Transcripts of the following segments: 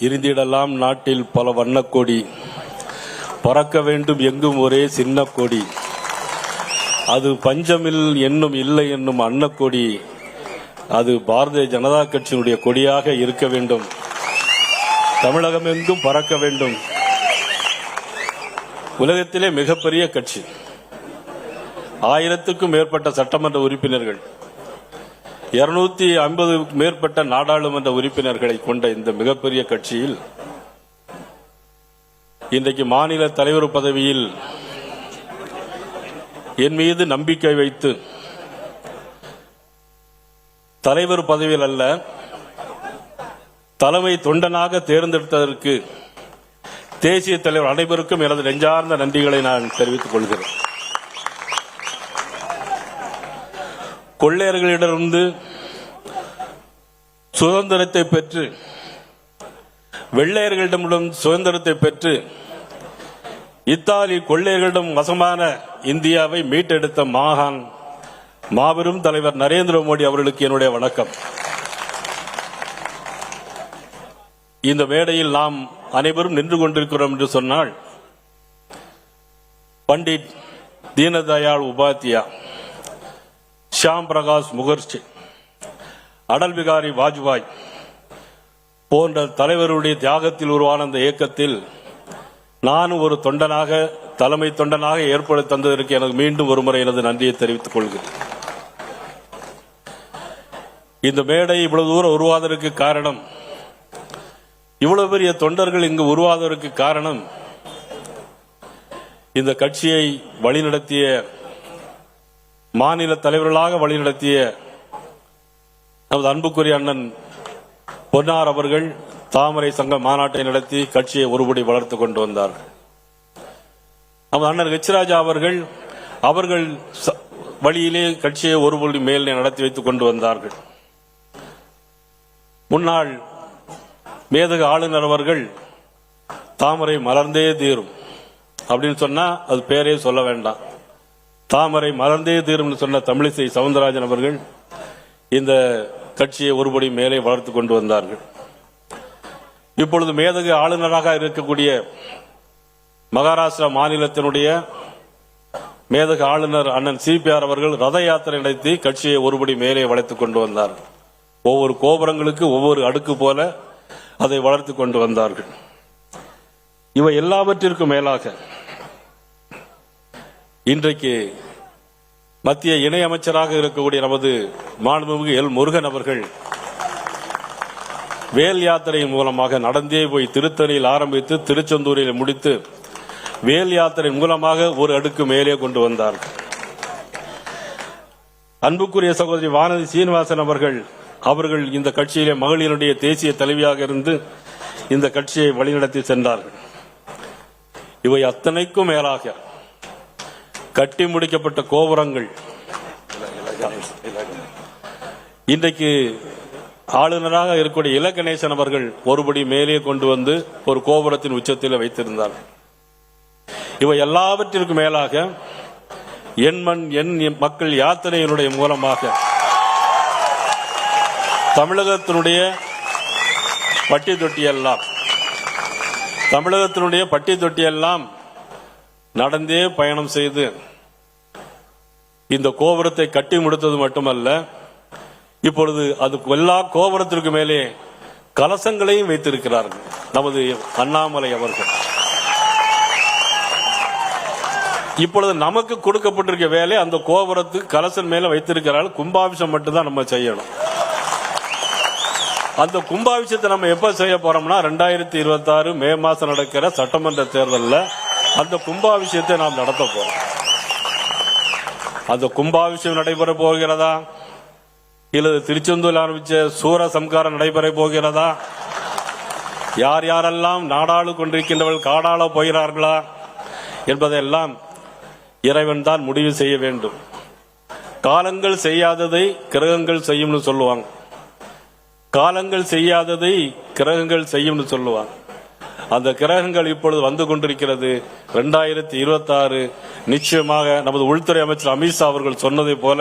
இருந்திடலாம் நாட்டில் பல வண்ணக்கொடி. பறக்க வேண்டும் எங்கும் ஒரே சின்ன கொடி அது பஞ்சமில் என்னும் இல்லை என்னும் அன்னக்கொடி. அது பாரதிய ஜனதா கட்சியினுடைய கொடியாக இருக்க வேண்டும். தமிழகம் எங்கும் பறக்க வேண்டும். உலகத்திலே மிகப்பெரிய கட்சி. ஆயிரத்துக்கும் மேற்பட்ட சட்டமன்ற உறுப்பினர்கள். இருநூத்தி ஐம்பது மேற்பட்ட நாடாளுமன்ற உறுப்பினர்களை கொண்ட இந்த மிகப்பெரிய கட்சியில் இன்றைக்கு மாநில தலைவர் பதவியில் என் மீது நம்பிக்கை வைத்து தலைவர் பதவியில் அல்ல தலைமை தொண்டனாக தேர்ந்தெடுத்ததற்கு தேசிய தலைவர் அனைவருக்கும் எனது நெஞ்சார்ந்த நன்றிகளை நான் தெரிவித்துக் கொள்கிறேன். கொள்ளையர்களிடமிருந்து சுதந்திரத்தை பெற்று வெள்ளையர்களிடமிடம் சுதந்திரத்தை பெற்று இத்தாலி கொள்ளையர்களிடம் வசமான இந்தியாவை மீட்டெடுத்த மாகான் மாபெரும் தலைவர் நரேந்திர மோடி அவர்களுக்கு என்னுடைய வணக்கம். இந்த மேடையில் நாம் அனைவரும் நின்று கொண்டிருக்கிறோம் என்று சொன்னால் பண்டிட் தீனதயாள் உபாத்யா ஷியாம் பிரகாஷ் முகர்ஜி அடல் பிகாரி வாஜ்பாய் போன்ற தலைவருடைய தியாகத்தில் உருவான அந்த இயக்கத்தில் நான் ஒரு தொண்டனாக தலைமை தொண்டனாக ஏற்பட தந்ததற்கு எனக்கு மீண்டும் ஒருமுறை எனது நன்றியை தெரிவித்துக் கொள்கிறேன். இந்த மேடை இவ்வளவு தூரம் உருவாவதற்கு காரணம் இவ்வளவு பெரிய தொண்டர்கள் இங்கு உருவாவதற்கு காரணம் இந்த கட்சியை வழிநடத்திய மாநில தலைவர்களாக வழிநடத்திய நமது அன்புக்குரிய அண்ணன் பொன்னார் அவர்கள் தாமரை சங்க மாநாட்டை நடத்தி கட்சியை ஒருபடி வளர்த்துக் கொண்டு வந்தார்கள் நமது அண்ணன் ஹெச்ராஜா அவர்கள் அவர்கள் ச- வழியிலே கட்சியை ஒருபடி மேலே நடத்தி வைத்துக் கொண்டு வந்தார்கள். முன்னாள் மேதக ஆளுநர் அவர்கள் தாமரை மலர்ந்தே தீரும். அப்படின்னு சொன்னா அது பேரே சொல்ல வேண்டாம். தாமரை மலர்ந்தே தீரும்னு சொன்ன தமிழிசை சவுந்தரராஜன் அவர்கள் இந்த கட்சியை ஒருபடி மேலே வளர்த்துக் கொண்டு வந்தார்கள். இப்பொழுது மேதக ஆளுநராக இருக்கக்கூடிய மகாராஷ்டிரா மாநிலத்தினுடைய மேதக ஆளுநர் அண்ணன் சிபிஆர் அவர்கள் ரத யாத்திரை நடத்தி கட்சியை ஒருபடி மேலே வளைத்துக் கொண்டு வந்தார் ஒவ்வொரு கோபுரங்களுக்கு ஒவ்வொரு அடுக்கு போல அதை வளர்த்துக் கொண்டு வந்தார்கள். இவை எல்லாவற்றிற்கும் மேலாக இன்றைக்கு மத்திய இணையமைச்சராக இருக்கக்கூடிய நமது மாண்புமிகு எல் முருகன் அவர்கள் வேல் யாத்திரையின் மூலமாக நடந்தே போய் திருத்தணியில் ஆரம்பித்து திருச்செந்தூரில் முடித்து வேல் யாத்திரை மூலமாக ஒரு அடுக்கு மேலே கொண்டு வந்தார். அன்புக்குரிய சகோதரி வானதி சீனிவாசன் அவர்கள் அவர்கள் இந்த கட்சியிலே மகளிருடைய தேசிய தலைவியாக இருந்து இந்த கட்சியை வழிநடத்தி சென்றார்கள். இவை அத்தனைக்கும் மேலாக கட்டி முடிக்கப்பட்ட கோபுரங்கள். இன்றைக்கு ஆளுநராக இருக்கக்கூடிய இல கணேசன் அவர்கள் ஒருபடி மேலே கொண்டு வந்து ஒரு கோபுரத்தின் உச்சத்தில் வைத்திருந்தார். இவை எல்லாவற்றிற்கும் மேலாக என் மண் என் மக்கள் யாத்திரையினுடைய மூலமாக தமிழகத்தினுடைய பட்டி தொட்டியெல்லாம் தமிழகத்தினுடைய பட்டி தொட்டியெல்லாம் நடந்தே பயணம் செய்து இந்த கோபுரத்தை கட்டி முடித்தது மட்டுமல்ல இப்பொழுது அது எல்லா கோபுரத்திற்கு மேலே கலசங்களையும் வைத்திருக்கிறார்கள். நமது அண்ணாமலை அவர்கள். இப்பொழுது நமக்கு கொடுக்கப்பட்டிருக்க வேலை அந்த கோபுரத்து கலசன் மேல வைத்திருக்கிறார்கள் கும்பாபிஷம் மட்டும்தான் நம்ம செய்யணும். அந்த கும்பாபிஷத்தை நம்ம எப்ப செய்ய போறோம்னா ரெண்டாயிரத்தி இருபத்தி ஆறு மே மாசம் நடக்கிற சட்டமன்ற தேர்தலில் அந்த கும்பாபிஷேகத்தை நாம் நடத்த போறோம். அந்த கும்பாபிஷேகம் நடைபெற போகிறதா? இல்லது திருச்செந்தூரில் ஆரம்பிச்ச சூர சம்காரம் நடைபெற போகிறதா? யார் யாரெல்லாம் நாடாளு கொண்டிருக்கின்றவர்கள் காடாள போகிறார்களா? என்பதையெல்லாம் இறைவன் தான் முடிவு செய்ய வேண்டும். காலங்கள் செய்யாததை கிரகங்கள் செய்யும்னு சொல்லுவாங்க. காலங்கள் செய்யாததை கிரகங்கள் செய்யும்னு சொல்லுவாங்க. அந்த கிரகங்கள் இப்பொழுது வந்து கொண்டிருக்கிறது. ரெண்டாயிரத்தி இருபத்தி ஆறு நிச்சயமாக நமது உள்துறை அமைச்சர் அமித்ஷா அவர்கள் சொன்னதை போல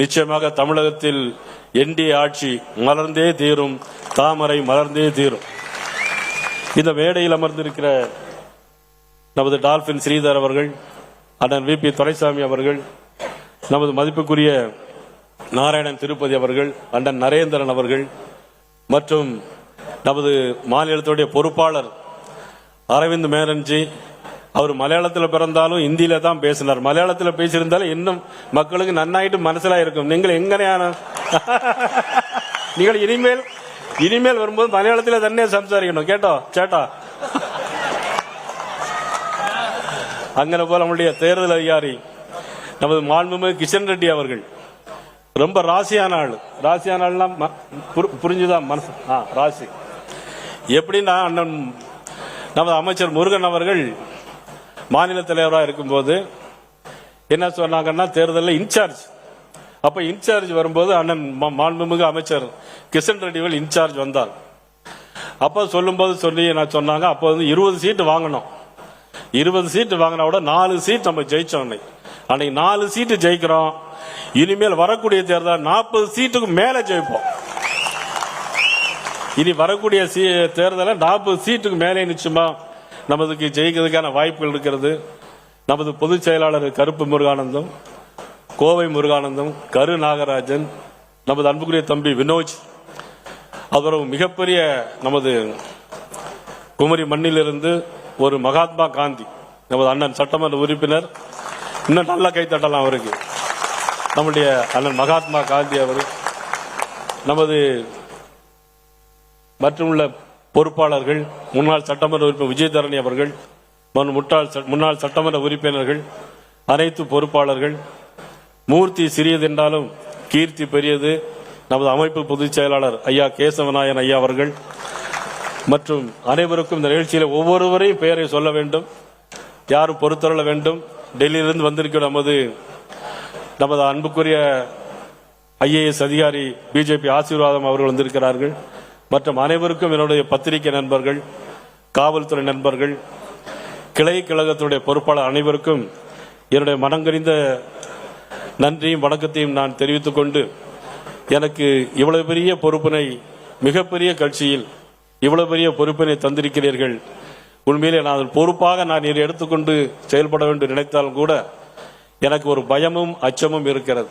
நிச்சயமாக தமிழகத்தில் என்டிஏ ஆட்சி மலர்ந்தே தீரும் தாமரை மலர்ந்தே தீரும். இந்த மேடையில் அமர்ந்திருக்கிற நமது டால்பின் ஸ்ரீதர் அவர்கள் அண்ணன் வி பி துரைசாமி அவர்கள் நமது மதிப்புக்குரிய நாராயணன் திருப்பதி அவர்கள் அண்ணன் நரேந்திரன் அவர்கள் மற்றும் நமது மாநிலத்துடைய பொறுப்பாளர் அரவிந்த் மேனன்ஜி அவர் மலையாளத்தில் பிறந்தாலும் இந்தியில தான் பேசினார். மலையாளத்தில் பேசியிருந்தாலும் இன்னும் மக்களுக்கு நன்னாயிட்டு மனசிலா இருக்கும் நீங்கள் எங்கனையான? நீங்கள் இனிமேல் இனிமேல் வரும்போது மலையாளத்தில் தன்னே சம்சாரிக்கணும். கேட்டோ? சேட்டா? அங்கே போல நம்முடைய தேர்தல் அதிகாரி நமது மாண்புமிகு கிஷன் ரெட்டி அவர்கள். ரொம்ப ராசியான ஆள். ராசியான ஆள்னா ம- புரிஞ்சுதான் மனசு? ஆ ராசி. எப்படின்னா அண்ணன் நமது அமைச்சர் முருகன் அவர்கள் மாநில தலைவராக இருக்கும்போது என்ன சொன்னாங்கன்னா தேர்தலில் இன்சார்ஜ். அப்போ இன்சார்ஜ் வரும்போது அண்ணன் மா- மாண்புமிகு அமைச்சர் கிஷன் ரெட்டிகள் இன்சார்ஜ் வந்தார். அப்போ சொல்லும்போது சொல்லி நான் சொன்னாங்க அப்போ வந்து இருபது சீட்டு வாங்கினோம் இருபது சீட்டு வாங்கினா கூட நாலு சீட் நம்ம ஜெயிச்சோம் அன்னைக்கு. அன்னைக்கு நாலு சீட்டு ஜெயிக்கிறோம். இனிமேல் வரக்கூடிய தேர்தல் நாற்பது சீட்டுக்கு மேல ஜெயிப்போம். இனி வரக்கூடிய சீ- தேர்தலில் நாற்பது சீட்டுக்கு மேலே நிச்சயமா நமதுக்கு ஜெயிக்கிறதுக்கான வாய்ப்புகள் இருக்கிறது. நமது பொதுச் செயலாளர் கருப்பு முருகானந்தம் கோவை முருகானந்தம் கரு நாகராஜன் நமது அன்புக்குரிய தம்பி வினோஜ் அவரும் மிகப்பெரிய நமது குமரி மண்ணிலிருந்து ஒரு மகாத்மா காந்தி நமது அண்ணன் சட்டமன்ற உறுப்பினர். இன்னும் நல்லா கை தட்டலாம் அவருக்கு. நம்முடைய அண்ணன் மகாத்மா காந்தி அவர் நமது மற்றும் உள்ள பொறுப்பாளர்கள் முன்னாள் சட்டமன்ற உறுப்பினர் விஜயதரணி அவர்கள் முட்டாள் முன்னாள் சட்டமன்ற உறுப்பினர்கள் அனைத்து பொறுப்பாளர்கள் மூர்த்தி சிறியது என்றாலும் கீர்த்தி பெரியது நமது அமைப்பு பொதுச் செயலாளர் ஐயா கேசவநாயன் ஐயா அவர்கள் மற்றும் அனைவருக்கும் இந்த நிகழ்ச்சியில் ஒவ்வொருவரையும் பெயரை சொல்ல வேண்டும் யாரும் பொறுத்தருள வேண்டும் டெல்லியிலிருந்து வந்திருக்கிற நமது நமது அன்புக்குரிய ஐஏஎஸ் அதிகாரி பிஜேபி ஆசீர்வாதம் அவர்கள் வந்திருக்கிறார்கள். மற்றும் அனைவருக்கும் என்னுடைய பத்திரிகை நண்பர்கள் காவல்துறை நண்பர்கள் கிளை கழகத்துடைய பொறுப்பாளர் அனைவருக்கும் என்னுடைய மனங்கறிந்த நன்றியும் வணக்கத்தையும் நான் தெரிவித்துக் கொண்டு எனக்கு இவ்வளவு பெரிய பொறுப்பினை மிகப்பெரிய கட்சியில் இவ்வளவு பெரிய பொறுப்பினை தந்திருக்கிறீர்கள். உண்மையிலே நான் அதில் பொறுப்பாக நான் இதை எடுத்துக்கொண்டு செயல்பட வேண்டும் நினைத்தாலும் கூட எனக்கு ஒரு பயமும் அச்சமும் இருக்கிறது.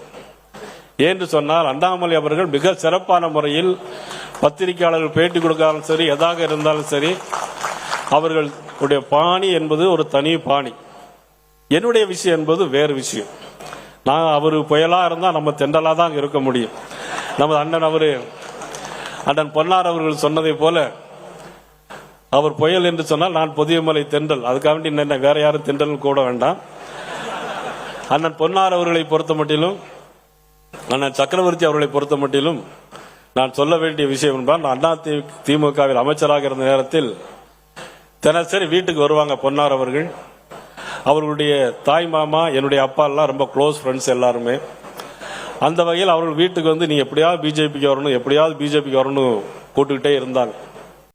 என்று சொன்னால் அண்ணாமலை அவர்கள் மிக சிறப்பான முறையில் பத்திரிகையாளர்கள் பேட்டி கொடுக்காலும் சரி எதாக இருந்தாலும் சரி அவர்களுடைய பாணி என்பது ஒரு தனி பாணி. என்னுடைய விஷயம் என்பது வேறு விஷயம். நான் அவர் புயலா இருந்தால் நம்ம தெண்டலா தான் இருக்க முடியும். நமது அண்ணன் அவரு அண்ணன் பொன்னார் அவர்கள் சொன்னதை போல அவர் புயல் என்று சொன்னால் நான் புதியமலை தென்றல். அதுக்காக வேண்டி என்ன வேற யாரும் தெண்டல் கூட வேண்டாம். அண்ணன் பொன்னார் அவர்களை பொறுத்த மட்டிலும் அண்ணன் சக்கரவர்த்தி அவர்களை பொறுத்த மட்டிலும் நான் சொல்ல வேண்டிய விஷயம் என்றால் நான் அண்ணா தி- திமுகவில் அமைச்சராக இருந்த நேரத்தில் தினசரி வீட்டுக்கு வருவாங்க பொன்னார் அவர்கள். அவர்களுடைய தாய் மாமா என்னுடைய அப்பா எல்லாம் ரொம்ப க்ளோஸ் ஃப்ரெண்ட்ஸ் எல்லாருமே. அந்த வகையில் அவர்கள் வீட்டுக்கு வந்து நீ எப்படியாவது பிஜேபிக்கு வரணும் எப்படியாவது பிஜேபிக்கு வரணும் கூட்டுக்கிட்டே இருந்தாங்க.